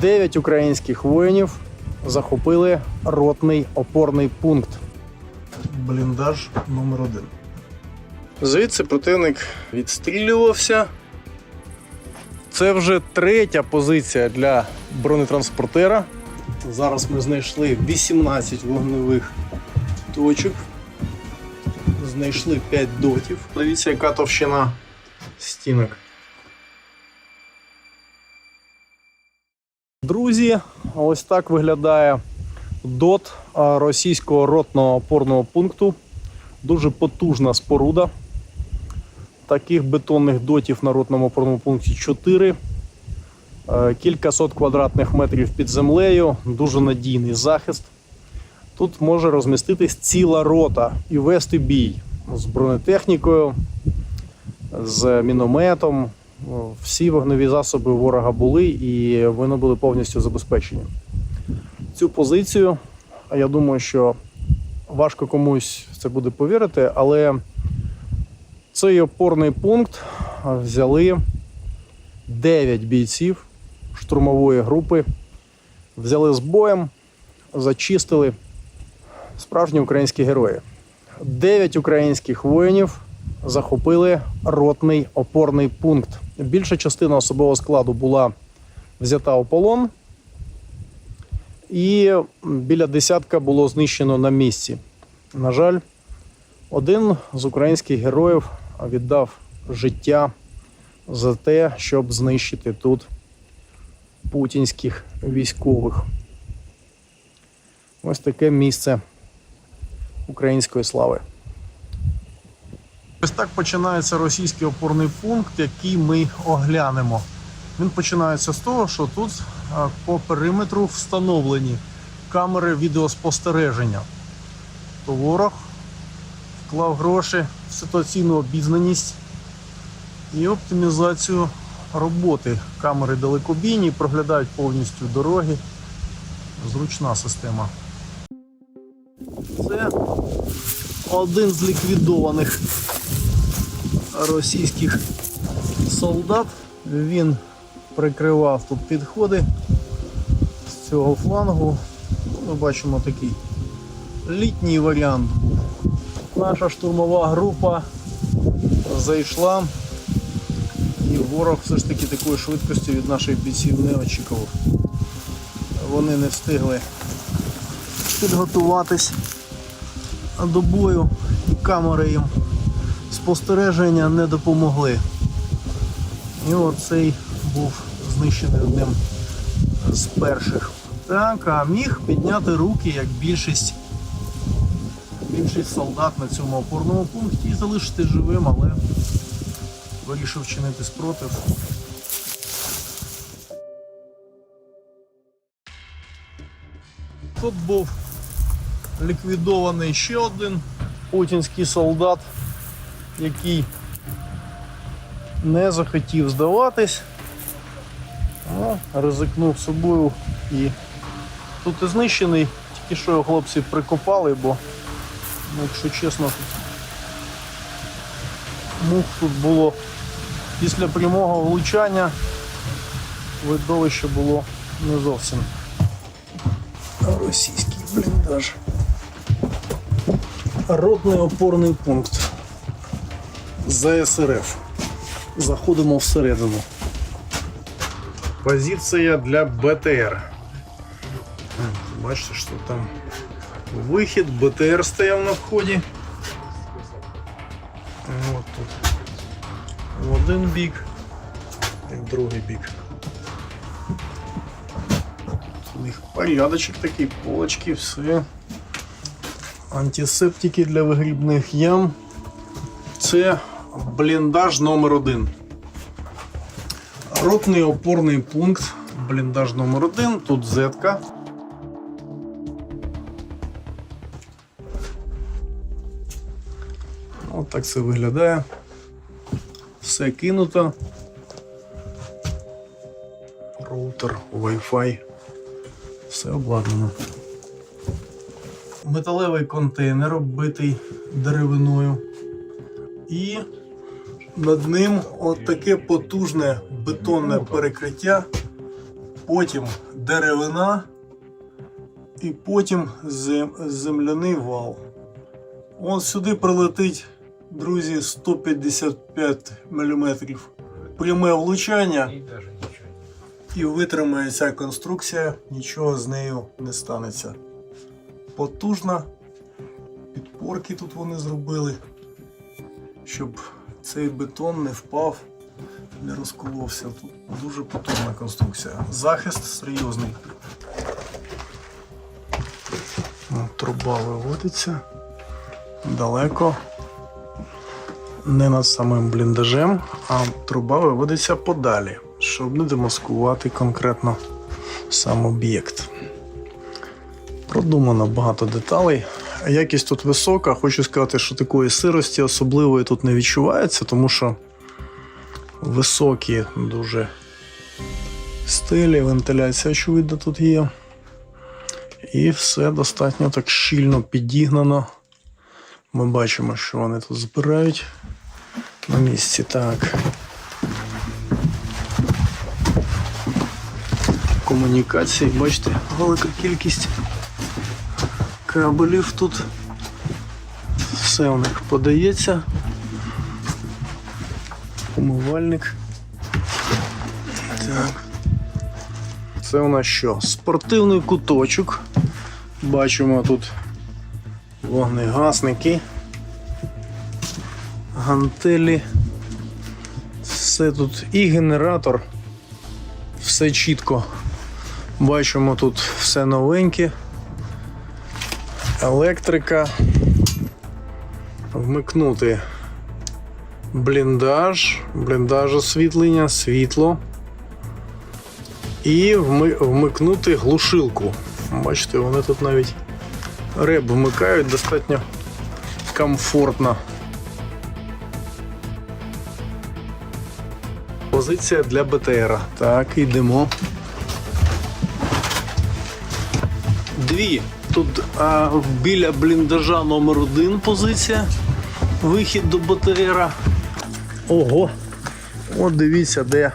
Дев'ять українських воїнів захопили ротний опорний пункт. Бліндаж номер один. Звідси противник відстрілювався. Це вже третя позиція для бронетранспортера. Зараз ми знайшли 18 вогневих точок. Знайшли 5 дотів. Дивіться, яка товщина стінок. Друзі, ось так виглядає дот російського ротного опорного пункту. Дуже потужна споруда. Таких бетонних дотів на ротному опорному пункті 4. Е, Кількасот квадратних метрів під землею, дуже надійний захист. Тут може розміститись ціла рота і вести бій з бронетехнікою, з мінометом. О, Всі вогневі засоби ворога були і вони були повністю забезпечені. Цю позицію, я думаю, що важко комусь це буде повірити, але цей опорний пункт взяли 9 бійців штурмової групи, взяли з боєм, зачистили справжні українські герої. 9 українських воїнів захопили ротний опорний пункт. Більша частина особового складу була взята у полон, і біля десятка було знищено на місці. На жаль, один з українських героїв віддав життя за те, щоб знищити тут путінських військових. Ось таке місце української слави. Ось так починається російський опорний пункт, який ми оглянемо. Він починається з того, що тут по периметру встановлені камери відеоспостереження. То ворог вклав гроші в ситуаційну обізнаність і оптимізацію роботи. Камери далекобійні, проглядають повністю дороги. Зручна система. Це один з ліквідованих російських солдат. Він прикривав тут підходи з цього флангу. Ми бачимо такий літній варіант. Наша штурмова група зайшла, і ворог все ж таки такої швидкості від наших бійців не очікував. Вони не встигли підготуватись до бою, і камери їм спостереження не допомогли. І оцей був знищений одним з перших. Так, а міг підняти руки, як більшість, більшість солдат на цьому опорному пункті і залишити живим, але вирішив чинити спротив. Тут був ліквідований ще один путінський солдат, який не захотів здаватись, а ризикнув собою. І тут і знищений, тільки що його хлопці прикопали, бо, ну, якщо чесно, тут мух тут було після прямого влучання. Видовище було не зовсім. Російський бліндаж. Ротний опорний пункт ЗСРФ. Заходимо всередину. Позиція для БТР. Бачите, що там вихід, БТР стояв на вході. От тут. В один бік і в другий бік. У них порядочок такий, полочки, все. Антисептики для вигрібних ям. Це бліндаж номер один. Ротний опорний пункт. Бліндаж номер один. Тут зетка. От так це виглядає. Все кинуто. Роутер, Wi-Fi. Все обладнано. Металевий контейнер оббитий деревиною. І над ним от таке потужне бетонне перекриття потім деревина і потім зем- земляний вал. Он сюди прилетить, друзі, 155 мм. Пряме влучання і витримає ця конструкція, нічого з нею не станеться. Потужна. Підпорки тут вони зробили, щоб цей бетон не впав, не розколовся. Тут дуже потужна конструкція. Захист серйозний. Труба виводиться далеко. Не над самим бліндажем, а труба виводиться подалі, щоб не демаскувати конкретно сам об'єкт. Продумано багато деталей. Якість тут висока. Хочу сказати, що такої сирості особливої тут не відчувається, тому що високі дуже стелі, вентиляція, очевидно, тут є. І все достатньо так щільно підігнано. Ми бачимо, що вони тут збирають на місці. Так. Комунікації, бачите, велика кількість кабелів тут. Все у них подається. Умивальник. Так. Це у нас що? Спортивний куточок. Бачимо тут вогнегасники, гантелі. Все тут і генератор. Все чітко. Бачимо тут все новеньке. Електрика. Вмикнути бліндаж, бліндаж освітлення, світло. І вмикнути глушилку. Бачите, вони тут навіть реб вмикають достатньо комфортно. Позиція для БТРа. Так, йдемо. Дві. Тут а, біля бліндажа номер один позиція. Вихід до БТРа. Ого. От дивіться, де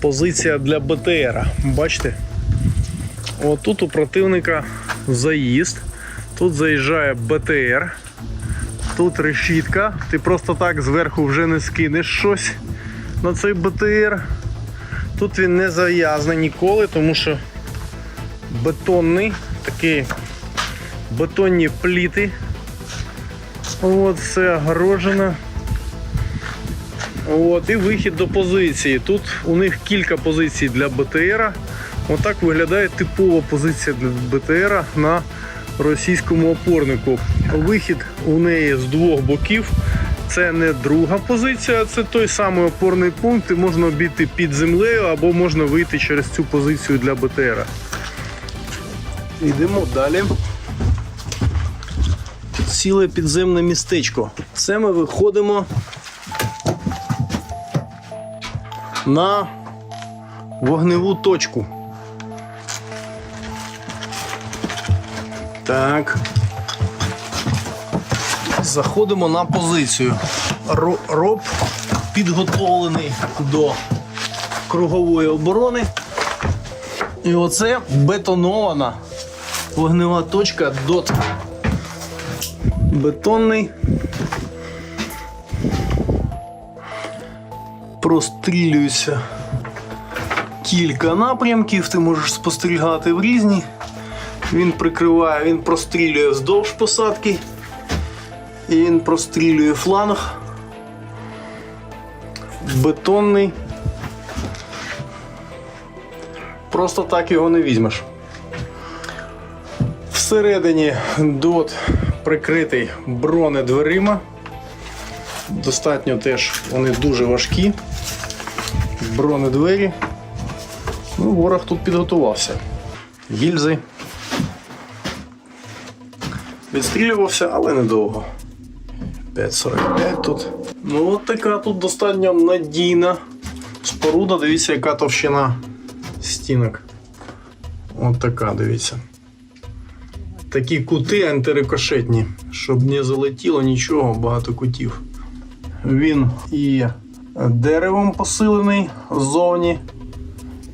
позиція для БТРа. Бачите? От тут у противника заїзд. Тут заїжджає БТР. Тут решітка. Ти просто так зверху вже не скинеш щось на цей БТР. Тут він не зав'язаний ніколи, тому що бетонний, такі бетонні пліти. От, все огорожено. От, і вихід до позиції. Тут у них кілька позицій для БТРа. Отак виглядає типова позиція для БТРа на російському опорнику. Вихід у неї з двох боків. Це не друга позиція, це той самий опорний пункт. І можна обійти під землею або можна вийти через цю позицію для БТРа. Йдемо далі. Ціле підземне містечко. Це ми виходимо на вогневу точку. Так. Заходимо на позицію. Роб підготовлений до кругової оборони. І оце бетонована вогнева точка дот. Бетонний. Прострілюються кілька напрямків, ти можеш спостерігати в різні. Він прикриває, він прострілює вздовж посадки. І він прострілює фланг. Бетонний. Просто так його не візьмеш. Всередині дот прикритий бронедверима. Достатньо теж вони дуже важкі. Бронедвері. Ну, ворог тут підготувався. Гільзи. Відстрілювався, але недовго. 5,45 тут. Ну, от така тут достатньо надійна споруда. Дивіться, яка товщина стінок. От така, дивіться. Такі кути антирикошетні, щоб не залетіло нічого, багато кутів. Він і деревом посилений ззовні,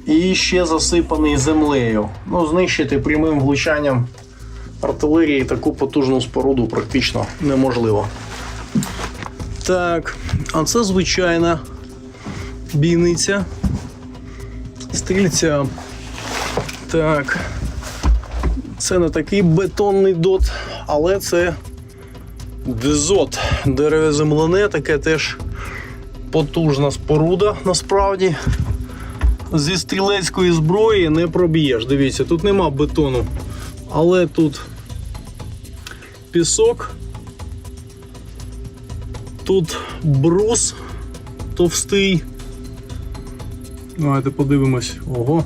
і ще засипаний землею. Ну, знищити прямим влучанням артилерії таку потужну споруду практично неможливо. Так, а це звичайна бійниця. Стрільця. Так. Це не такий бетонний дот, але це дезот. Деревоземлене, таке теж потужна споруда насправді. Зі стрілецької зброї не проб'єш. Дивіться, тут нема бетону, але тут пісок, тут брус товстий. Давайте подивимось. Ого.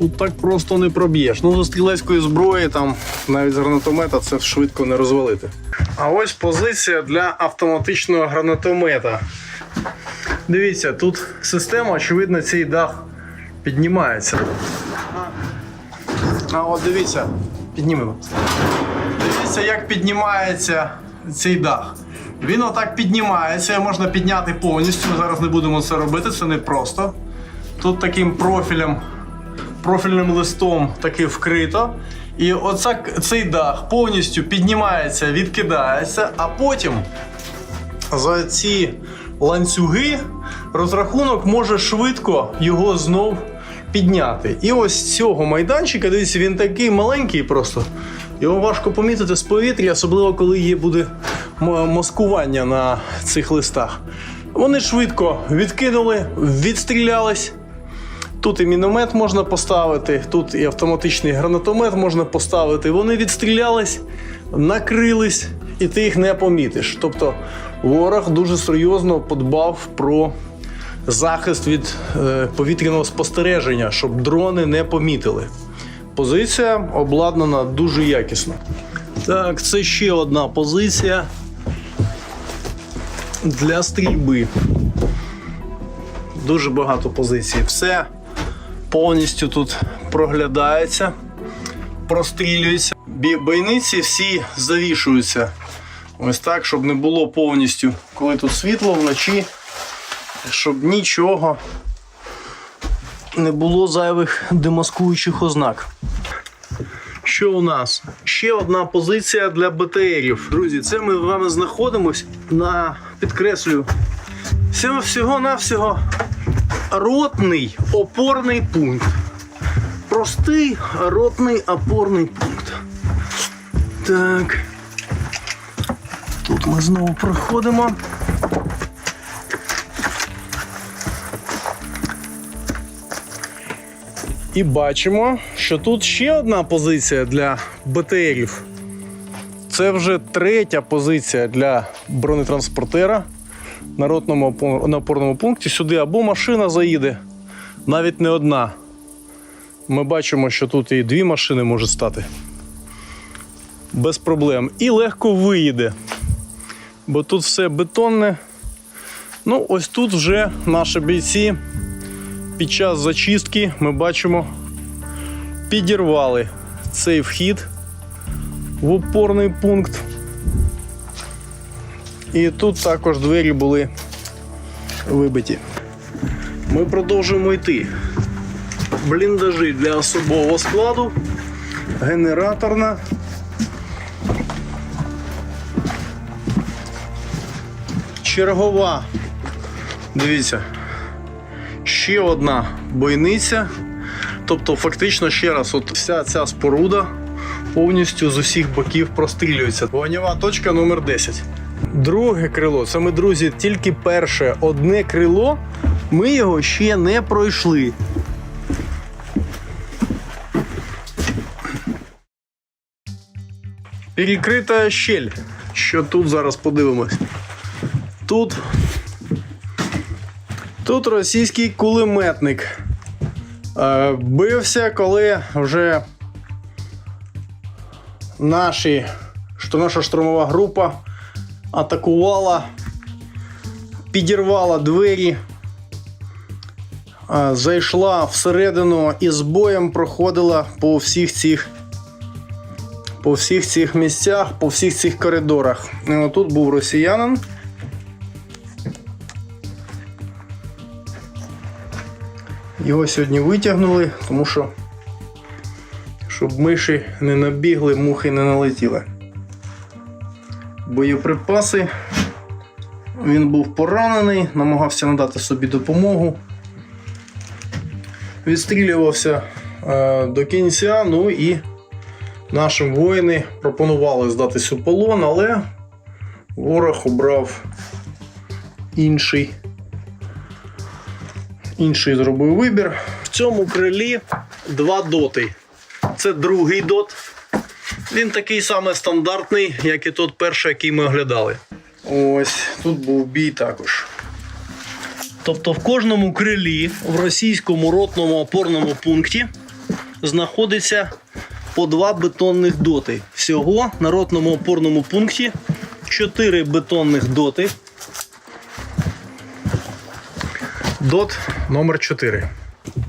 Тут так просто не проб'єш. Ну, зі стрілецької зброї, там навіть з гранатомета це швидко не розвалити. А ось позиція для автоматичного гранатомета. Дивіться, тут система, очевидно, цей дах піднімається. А от дивіться, піднімемо. Дивіться, як піднімається цей дах. Він отак піднімається, можна підняти повністю. Ми зараз не будемо це робити, це непросто. Тут таким профілем, профільним листом таки вкрито. І оця, цей дах повністю піднімається, відкидається, а потім за ці ланцюги розрахунок може швидко його знов підняти. І ось цього майданчика, дивіться, він такий маленький просто. Його важко помітити з повітря, особливо коли є буде маскування на цих листах. Вони швидко відкинули, відстрілялись. Тут і міномет можна поставити, тут і автоматичний гранатомет можна поставити. Вони відстрілялись, накрились, і ти їх не помітиш. Тобто ворог дуже серйозно подбав про захист від е, повітряного спостереження, щоб дрони не помітили. Позиція обладнана дуже якісно. Так, це ще одна позиція для стрільби. Дуже багато позицій. Все повністю тут проглядається, прострілюється. Бі- Бойниці всі завішуються. Ось так, щоб не було повністю, коли тут світло вночі, щоб нічого не було зайвих демаскуючих ознак. Що у нас? Ще одна позиція для БТРів. Друзі, це ми з вами знаходимось на підкреслюю. Всього всього-навсього ротний опорний пункт. Простий ротний опорний пункт. Так. Тут ми знову проходимо. І бачимо, що тут ще одна позиція для БТРів. Це вже третя позиція для бронетранспортера на ротному на опорному пункті. Сюди або машина заїде, навіть не одна. Ми бачимо, що тут і дві машини можуть стати. Без проблем. І легко виїде. Бо тут все бетонне. Ну, ось тут вже наші бійці під час зачистки ми бачимо, підірвали цей вхід в опорний пункт. І тут також двері були вибиті. Ми продовжуємо йти. Бліндажі для особового складу, генераторна. Чергова. Дивіться. Ще одна бойниця. Тобто, фактично, ще раз, от вся ця споруда повністю з усіх боків прострілюється. Вогнєва точка номер 10. Друге крило. Це ми, друзі, тільки перше одне крило. Ми його ще не пройшли. Перекрита щель. Що тут зараз подивимось? Тут Тут російський кулеметник е, бився, коли вже наші, що наша штурмова група атакувала, підірвала двері, зайшла всередину і з боєм проходила по всіх цих. По всіх цих місцях, по всіх цих коридорах. І отут був росіянин. Його сьогодні витягнули, тому що щоб миші не набігли, мухи не налетіли. Боєприпаси. Він був поранений, намагався надати собі допомогу. Відстрілювався е, до кінця, ну і нашим воїни пропонували здатись у полон, але ворог обрав інший. Інший зробив вибір. В цьому крилі два доти. Це другий дот. Він такий самий стандартний, як і тот перший, який ми оглядали. Ось тут був бій також. Тобто в кожному крилі в російському ротному опорному пункті знаходиться по два бетонних доти. Всього на ротному опорному пункті 4 бетонних доти. Дот номер 4.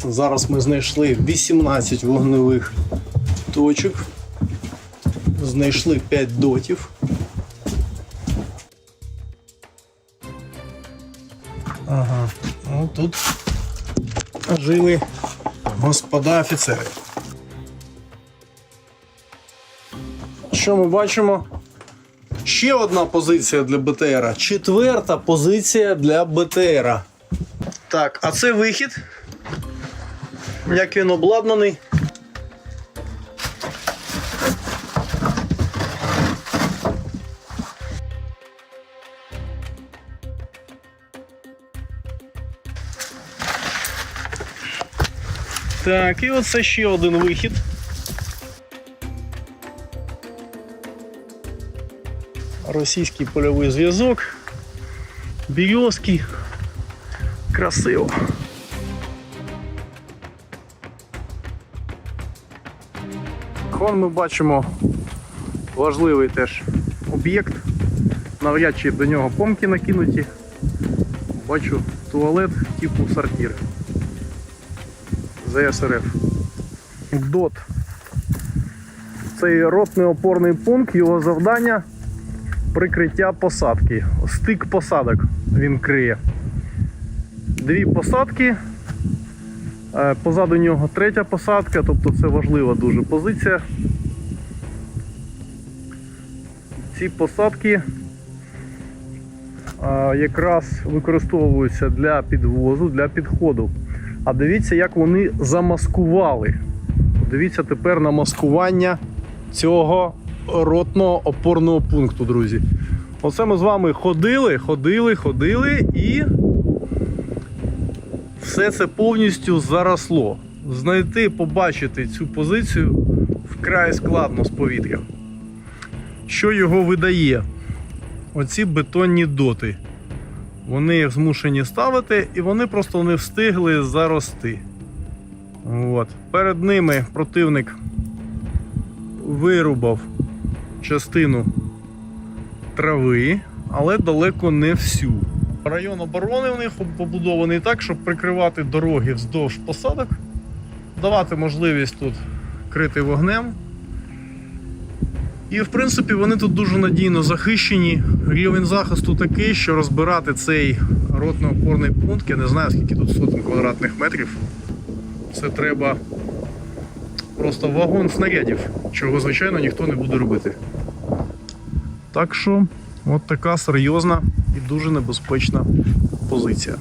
Зараз ми знайшли 18 вогневих точок. Знайшли 5 дотів. Ага, ну тут жили господа офіцери. Що ми бачимо? Ще одна позиція для БТРа. Четверта позиція для БТРа. Так, а це вихід. Як він обладнаний. Так, і оце ще один вихід. Російський польовий зв'язок. Бірьозкий. Красиво. Вон ми бачимо важливий теж об'єкт. Навряд чи до нього помки накинуті. Бачу туалет типу сортир. ЗСРФ. ДОТ. Цей ротний опорний пункт, його завдання прикриття посадки. Стик посадок він криє. Дві посадки. Е, Позаду нього третя посадка, тобто це важлива дуже позиція. Ці посадки е, якраз використовуються для підвозу, для підходу. А дивіться, як вони замаскували. Дивіться тепер на маскування цього ротного опорного пункту, друзі. Оце ми з вами ходили, ходили, ходили і все це повністю заросло. Знайти, побачити цю позицію вкрай складно з повітря. Що його видає? Оці бетонні доти. Вони їх змушені ставити і вони просто не встигли зарости. От. Перед ними противник вирубав частину трави, але далеко не всю. Район оборони у них побудований так, щоб прикривати дороги вздовж посадок, давати можливість тут крити вогнем. І в принципі вони тут дуже надійно захищені. Рівень захисту такий, що розбирати цей ротно-опорний пункт, я не знаю скільки тут сотень квадратних метрів. Це треба просто вагон снарядів, чого, звичайно, ніхто не буде робити. Так що, от така серйозна і дуже небезпечна позиція.